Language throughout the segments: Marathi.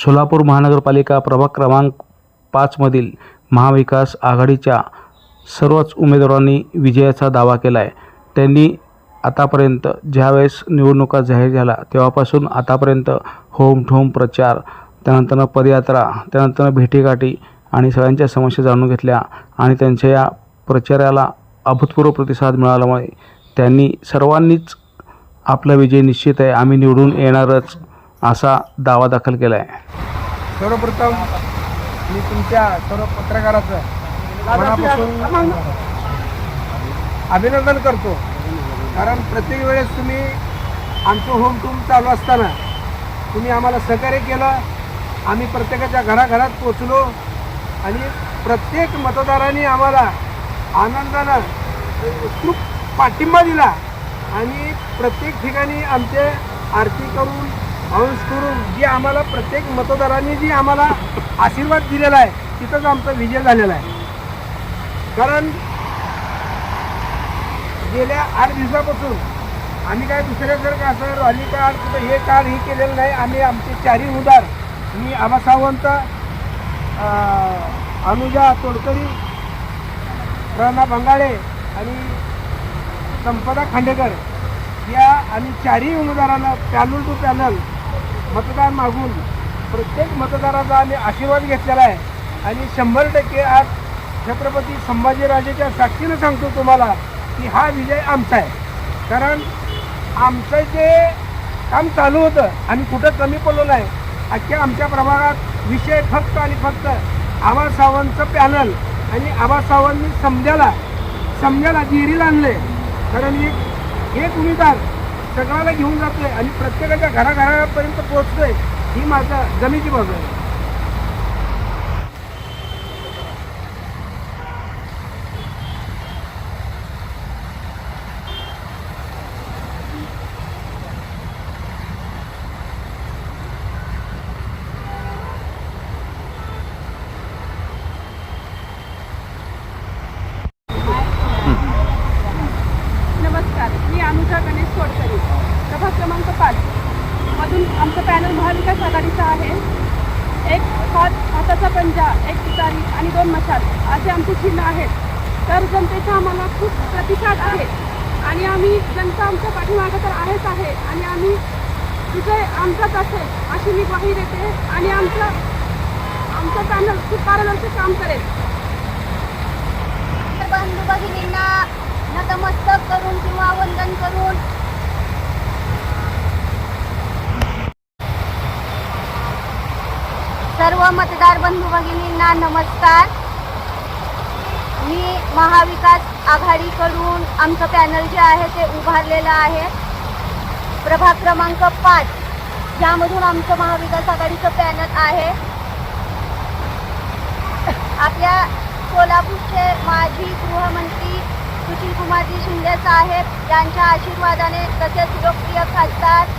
सोलापूर महानगरपालिका प्रभाग क्रमांक पाचमधील महाविकास आघाडीच्या सर्वच उमेदवारांनी विजयाचा दावा केला आहे त्यांनी आतापर्यंत ज्यावेळेस निवडणुका जाहीर झाल्या तेव्हापासून आतापर्यंत होम ठोम प्रचार त्यानंतरनं पदयात्रा त्यानंतर भेटीगाठी आणि सगळ्यांच्या समस्या जाणून घेतल्या आणि त्यांच्या या प्रचाराला अभूतपूर्व प्रतिसाद मिळाल्यामुळे त्यांनी सर्वांनीच आपला विजय निश्चित आहे. आम्ही निवडून येणारच असा दावा दाखल केला आहे सर्वप्रथम मी तुमच्या सर्व पत्रकाराचं मनापासून अभिनंदन करतो. कारण प्रत्येक वेळेस तुम्ही आमचं होम टूम चालू असताना तुम्ही आम्हाला सहकार्य केलं. आम्ही प्रत्येकाच्या घराघरात पोचलो आणि प्रत्येक मतदारांनी आम्हाला आनंदानं खूप पाठिंबा दिला. आणि प्रत्येक ठिकाणी आमचे आरती करून हंस करून जी आम्हाला प्रत्येक मतदारांनी जी आम्हाला आशीर्वाद दिलेला आहे तिथंच आमचा विजय झालेला आहे. कारण गेल्या आठ दिवसापासून आम्ही काय दुसऱ्यासारखं असं रॅली कार्ड कुठं हे कार्ड हे केलेलं नाही आम्ही आमचे चारही उदार मी आबा सावंत अनुजा तोडकरी प्रणा बंगाळे आणि संपदा खांडेकर या आम्ही चारही उमेदवारांना पॅनल टू पॅनल मतदान मागून प्रत्येक मतदाराचा आम्ही आशीर्वाद घेतलेला आहे. आणि शंभर टक्के आज छत्रपती संभाजीराजेच्या साक्षीनं सांगतो तुम्हाला की हा विजय आमचा आहे. कारण आमचं जे काम चालू होतं आम्ही कुठं कमी पडलो नाही अख्ख्या आमच्या प्रभागात विषय फक्त आणि फक्त आबा सावंतचं पॅनल आणि आबा सावंतनी समजायला समजायला जिरीला आणले कारण एक उमेदवार सगळ्याला घेऊन जातोय आणि प्रत्येकाच्या घराघरापर्यंत पोहोचतोय ही माझा जमेची बाजू आहे नमस्कार मी अनुजा गणेश सोडकरी प्रभाग क्रमांक पाच मधून आमचं पॅनल महाविकास आघाडीचं आहे. एक हात हाताचा पंजा एक तुतारी आणि दोन मशाल असे आमचे चिन्ह आहेत. तर जनतेचा आम्हाला खूप प्रतिसाद आहे. आणि आम्ही जनता आमच्या पाठीमागं तर आहेच आहे. आणि आम्ही विजय आमचाच असेल अशी मी ग्वाही देते. आणि आमचं आमचं पॅनल खूप पारदर्शक काम करेल. बंधू भगिनींना नतमस्तक करून किंवा वंदन करून सर्व मतदार बंधू भगिनींना नमस्कार. मी महाविकास आघाडीकडून आमचं पॅनल जे आहे ते उभारलेलं आहे. प्रभाग क्रमांक पाच ज्यामधून आमचं महाविकास आघाडीचं पॅनल आहे. आपल्या सोलापूरचे माजी गृहमंत्री सुशीलकुमारजी शिंदे साहेब यांच्या आशीर्वादाने तसेच लोकप्रिय खासदार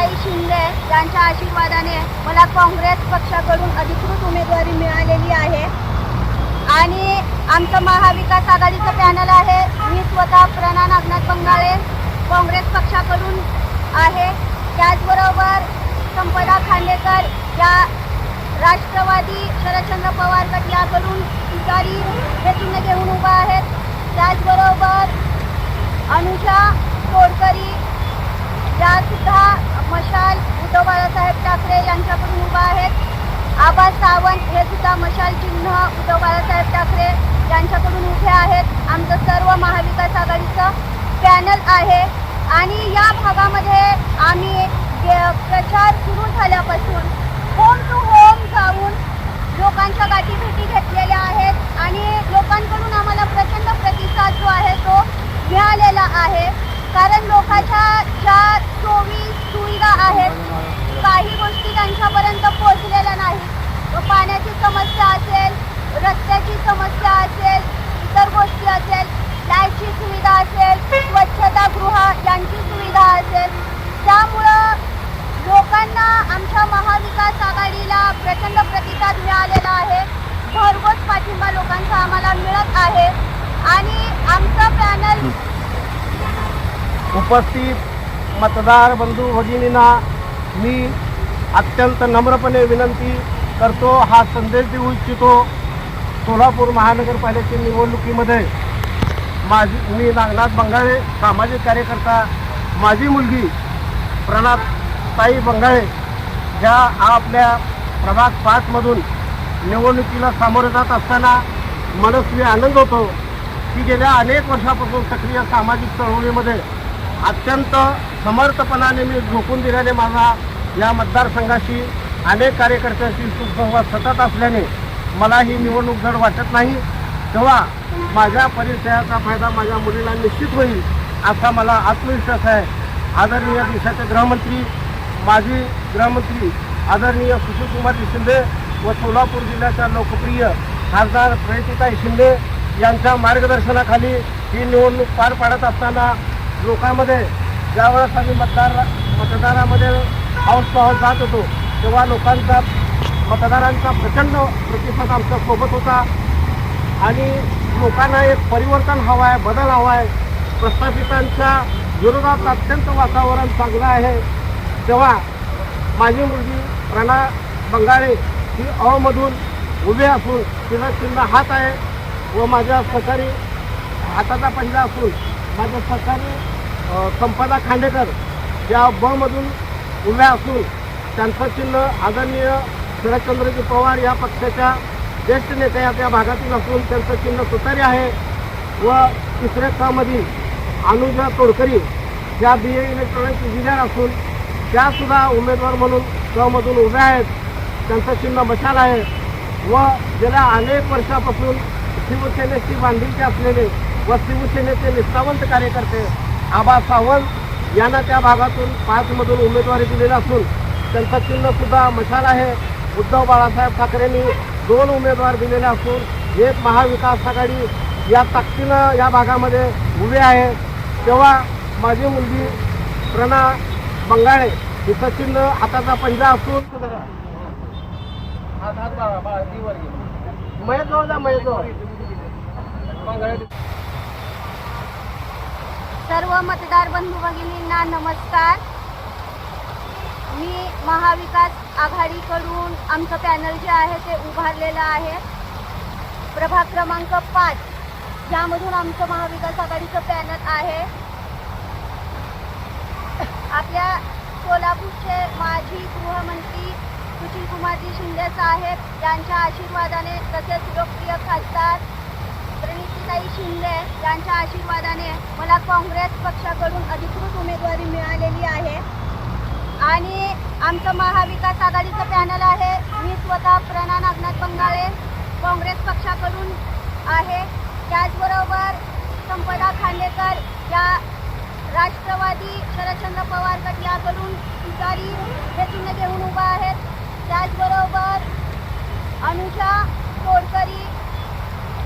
आशाताई शिंदे यांच्या आशीर्वादाने मला काँग्रेस पक्षाकडून अधिकृत उमेदवारी मिळालेली आहे. आणि आमचं महाविकास आघाडीचं पॅनल आहे. मी स्वतः प्रणा नागनाथ बंगाळे काँग्रेस पक्षाकडून आहे. त्याचबरोबर संपदा खांडेकर या राष्ट्रवादी शरदचंद्र पवार गट याकडून तुतारी हे चिन्ह घेऊन उभा आहेत. त्याचबरोबर अनुषा तोडकरी यासुद्धा मशाल उद्धव बाळासाहेब ठाकरे यांच्याकडून उभा आहेत. आबा सावंत हे सुद्धा मशाल चिन्ह उद्धव बाळासाहेब ठाकरे यांच्याकडून उभे आहेत. आमचं सर्व महाविकास आघाडीचं पॅनल आहे. आणि या भागामध्ये आम्ही प्रचार सुरू झाल्यापासून होम टू होम जाऊन लोकांच्या गाठीभेटी घेतलेल्या आहेत आणि लोकांकडून आम्हाला प्रचंड प्रतिसाद जो आहे तो मिळालेला आहे कारण लोकांच्या ज्या सोयी सुविधा आहेत काही गोष्टी त्यांच्यापर्यंत पोहोचलेल्या नाहीत व पाण्याची समस्या असेल रस्त्याची समस्या असेल इतर गोष्टी असेल लाईटची सुविधा असेल स्वच्छतागृह यांची सुविधा असेल त्यामुळं लोकांना आमच्या महाविकास आघाडीला प्रचंड प्रतिसाद मिळालेला आहे. भरघोस पाठिंबा लोकांचा आम्हाला मिळत आहे. आणि आमचं पॅनल उपस्थित मतदार बंधू भगिनींना मी अत्यंत नम्रपणे विनंती करतो हा संदेश देऊ इच्छितो सोलापूर महानगरपालिके निवडणुकीमध्ये. माझी मी नागनाथ बंगाळे सामाजिक कार्यकर्ता. माझी मुलगी प्रणात ताई बंगाळे ज्या आपल्या प्रभाग पाचमधून निवडणुकीला सामोरे जात असताना मनस्वी आनंद होतो की गेल्या अनेक वर्षापासून सक्रिय सामाजिक चळवळीमध्ये अत्यंत समर्थपणाने मी झोकून दिल्याने माझा या मतदारसंघाशी अनेक कार्यकर्त्यांशी सुसंवाद सतत असल्याने मला ही निवडणूक जड वाटत नाही. तेव्हा माझ्या परिचयाचा फायदा माझ्या मुलीला निश्चित होईल असा मला आत्मविश्वास आहे. आदरणीय देशाचे गृहमंत्री माजी गृहमंत्री आदरणीय सुशीलकुमारजी शिंदे व सोलापूर जिल्ह्याच्या लोकप्रिय खासदार प्रणितीताई शिंदे यांच्या मार्गदर्शनाखाली ही निवडणूक पार पाडत असताना लोकांमध्ये ज्यावेळेस आम्ही मतदार मतदारामध्ये हाऊस पाऊस जात होतो तेव्हा लोकांचा मतदारांचा प्रचंड प्रतिसाद आमच्यासोबत होता. आणि लोकांना एक परिवर्तन हवं आहे बदल हवा आहे प्रस्थापितांच्या विरोधात अत्यंत वातावरण चांगलं आहे. तेव्हा माझी मुलगी प्रणा बंगाळे ही अमधून उभे असून तिला चिन्ह हात आहे व माझ्या सहकारी हाताचा पंजा असून माझ्या सहकारी संपदा खांडेकर या बमधून उभ्या असून त्यांचं चिन्ह आदरणीय शरदचंद्रजी पवार या पक्षाच्या ज्येष्ठ नेते या त्या भागातील असून त्यांचं चिन्ह सुतारी आहे व तिसऱ्या कामधील अनुजा तोडकरी या बी ए इलेक्ट्रॉनिक्स इंजिनियर असून त्यासुद्धा उमेदवार म्हणून स्वमधून उभ्या आहेत. त्यांचं चिन्ह मशाल आहे. व गेल्या अनेक वर्षापासून शिवसेनेशी बांधिलकी असलेले व शिवसेनेचे निष्ठावंत कार्यकर्ते आबा सावंत यांना त्या भागातून पाचमधून उमेदवारी दिलेली असून त्यांचं चिन्हसुद्धा मशाल आहे. उद्धव बाळासाहेब ठाकरेंनी दोन उमेदवार दिलेले असून एक महाविकास आघाडी या ताकदीनं या भागामध्ये उभे आहे. तेव्हा माझी मुलगी प्रणा बंगाळे. हिचं सचिन हाताचा पंजा असून मयजवळ जा मयजवळ सर्व मतदार बंधू भगिनींना नमस्कार. मी महाविकास आघाडीकडून आमचं पॅनल जे आहे ते उभारलेलं आहे. प्रभाग क्रमांक पाच ज्यामधून आमचं महाविकास आघाडीचं पॅनल आहे. आपल्या कोल्हापूरचे माजी गृहमंत्री सुशीलकुमारजी शिंदे साहेब यांच्या आशीर्वादाने तसेच लोकप्रिय खासदार प्रणितीताई शिंदे यांच्या आशीर्वादाने मला काँग्रेस पक्षाकडून अधिकृत उमेदवारी मिळालेली आहे. आणि आमचं महाविकास आघाडीचं पॅनल आहे. मी स्वतः प्रणा नागनाथ बंगाळे काँग्रेस पक्षाकडून आहे. त्याचबरोबर संपदा खांडेकर या राष्ट्रवादी शरदचंद्र पवार गट याकडून तुतारी हे चिन्ह घेऊन उभा आहेत. त्याचबरोबर अनुषा कोडकरी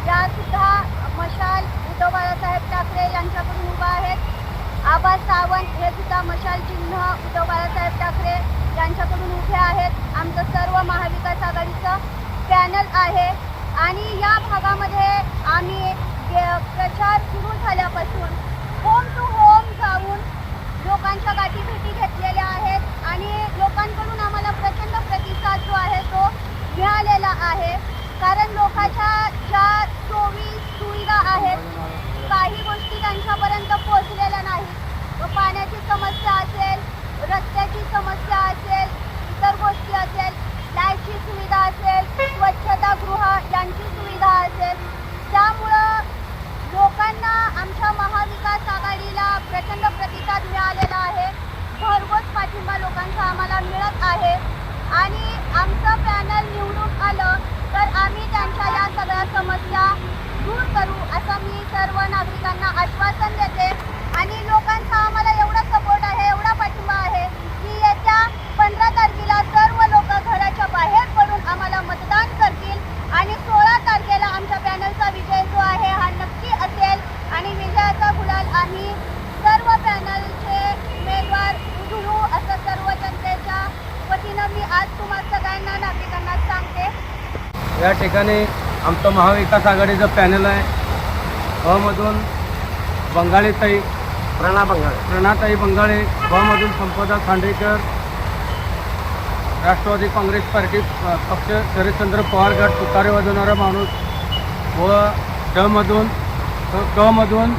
या सुद्धा मशाल उद्धव बाळासाहेब ठाकरे यांच्याकडून उभा आहेत. आबा सावंत हे सुद्धा मशाल चिन्ह उद्धव बाळासाहेब ठाकरे यांच्याकडून उभे आहेत. आमचं सर्व महाविकास आघाडीचं पॅनल आहे. आणि या भागामध्ये आम्ही प्रचार सुरू झाल्यापासून होम टू जाऊन लोकांच्या गाठीभेटी घेतलेल्या आहेत आणि लोकांकडून आम्हाला प्रचंड प्रतिसाद जो आहे तो मिळालेला आहे. कारण लोकांच्या ज्या सोयी सुविधा आहेत काही गोष्टी त्यांच्यापर्यंत पोहोचलेल्या नाहीत. पाण्याची समस्या असेल रस्त्याची समस्या असेल इतर गोष्टी असेल लाईटची सुविधा असेल स्वच्छतागृह यांची सुविधा असेल. त्यामुळं लोकांना आमच्या महाविकास आघाडीला प्रचंड प्रतिसाद मिळालेला आहे भरघोस पाठिंबा लोकांचा आम्हाला मिळत आहे. आणि आमचं पॅनल निवडून आलं तर आम्ही त्यांच्या या सगळ्या समस्या दूर करू असं मी सर्व नागरिकांना आश्वासन देते. आणि लोकांचा आम्हाला एवढा सपोर्ट आहे एवढा पाठिंबा आहे की येत्या पंधरा तारखेला सर्व लोक घराच्या बाहेर पडून आम्हाला मतदान करतील आणि सोळा तारखेला आमच्या पॅनलचा विजय जो आहे हा नक्की असेल आणि विजयाचा गुलाल आम्ही सर्व पॅनलचे उमेदवार उधळू असं सर्व जनतेच्या वतीनं मी आज तुम्हा सगळ्यांना नागरिकांना सांगते या ठिकाणी आमचं महाविकास आघाडीचं पॅनल आहे. अमधून बंगाळीताई प्रणा बंगाळे प्रणा ताई बंगाळे बमधून संपदा खांडेकर राष्ट्रवादी काँग्रेस पार्टी पक्ष शरदचंद्र पवार गट तुतारे वाजवणारा माणूस व डमधून कमधून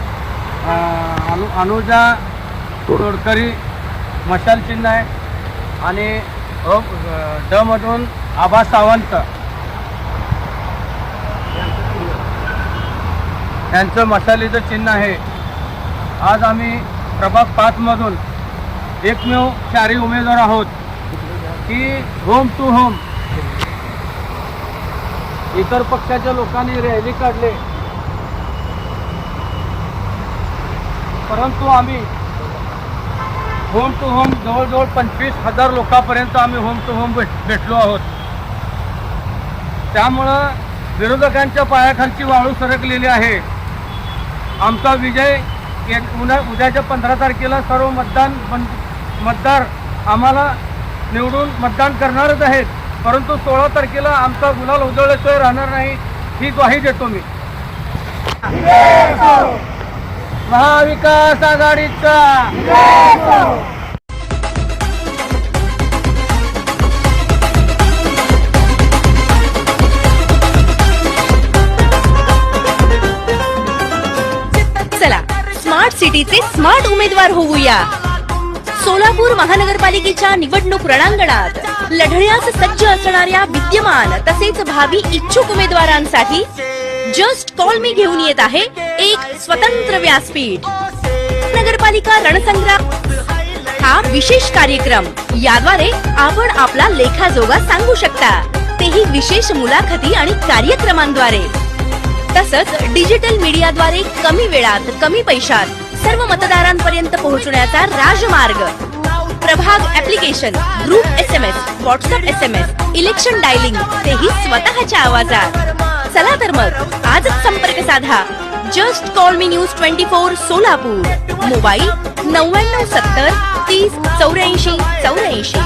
अनु अनुजा तोडकरी मशाल चिन्ह आहे आणि अ डमधून आबा सावंत. यांचं मशालीचं चिन्ह आहे. आज आम्ही प्रभाग पाचमधून एकमेव चारी उमेदवार आहोत. की होम टू होम इतर पक्षाच्या लोकांनी रॅली काढले. परंतु आम्ही होम टू होम जवळजवळ पंचवीस हजार लोकांपर्यंत आम्ही होम टू होम भेट भेटलो आहोत. त्यामुळं विरोधकांच्या पायाखालची वाळू सरकलेली आहे. आमचा विजय एक उन्हा उद्याच्या पंधरा तारखेला सर्व मतदान मतदार आम्हाला निवडून मतदान करणारच आहेत. परंतु सोळा तारखेला आमचा गुलाल उजळल्याशिवाय राहणार नाही ही ग्वाही देतो मी. महाविकास आघाडीचा! स्मार्ट स्मार्ट उमेदवार होऊया. सोलापूर महानगरपालिकेच्या निवडणूक रणांगणात लढण्यास सज्ज असणाऱ्या विद्यमान तसेच भावी इच्छुक उमेदवारांसाठी जस्ट कॉल मी घेऊन येत आहे एक स्वतंत्र व्यासपीठ. नगरपालिका रणसंग्राम हा विशेष कार्यक्रम. याद्वारे आपण आपला लेखाजोगा सांगू शकता. तेही विशेष मुलाखती आणि कार्यक्रमांद्वारे. तसंच डिजिटल मीडियाद्वारे कमी वेळात कमी पैशात. सर्व मतदारांपर्यंत पोहोचण्याचा राजमार्ग. प्रभाग application group S M S WhatsApp S M S election dialing तेही स्वतःच्या आवाजात. चला तर मग आजच संपर्क साधा. जस्ट कॉल मी news twenty four Solapur. Mobile नव्याण्णव सत्तर तीस चौऱ्याऐंशी चौऱ्याऐंशी.